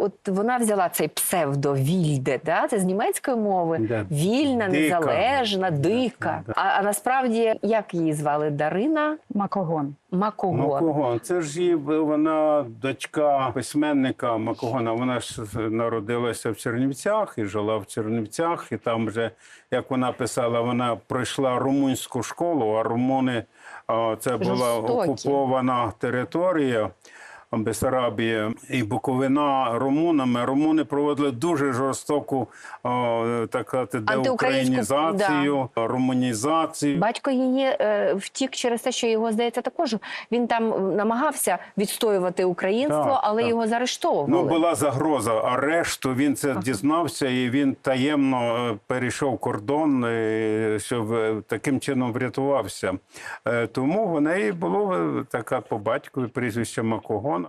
от вона взяла цей псевдо Вільде, да? це з німецької мови. Да. Вільна, Дика. незалежна, дика. да. А, а насправді як її звали? Дарина Макогон. Макогон. Макогон. Це ж її вона дочка письменника Макогона. Вона ж народилася в Чернівцях і жила в Чернівцях. І там вже, як вона писала, вона пройшла румунську школу, а румуни а, це була Жорстокі. окупована територія. Бесарабія і Буковина румунами. Румуни проводили дуже жорстоку о, так деукраїнізацію, румунізацію. Батько її е, втік через те, що його здається також. Він там намагався відстоювати українство, Так, але так. його заарештовували. Ну, була загроза арешту. Він це дізнався, і він таємно е, перейшов кордон, е, щоб е, таким чином врятувався. Тому в неї було така по батькові прізвище Макогон.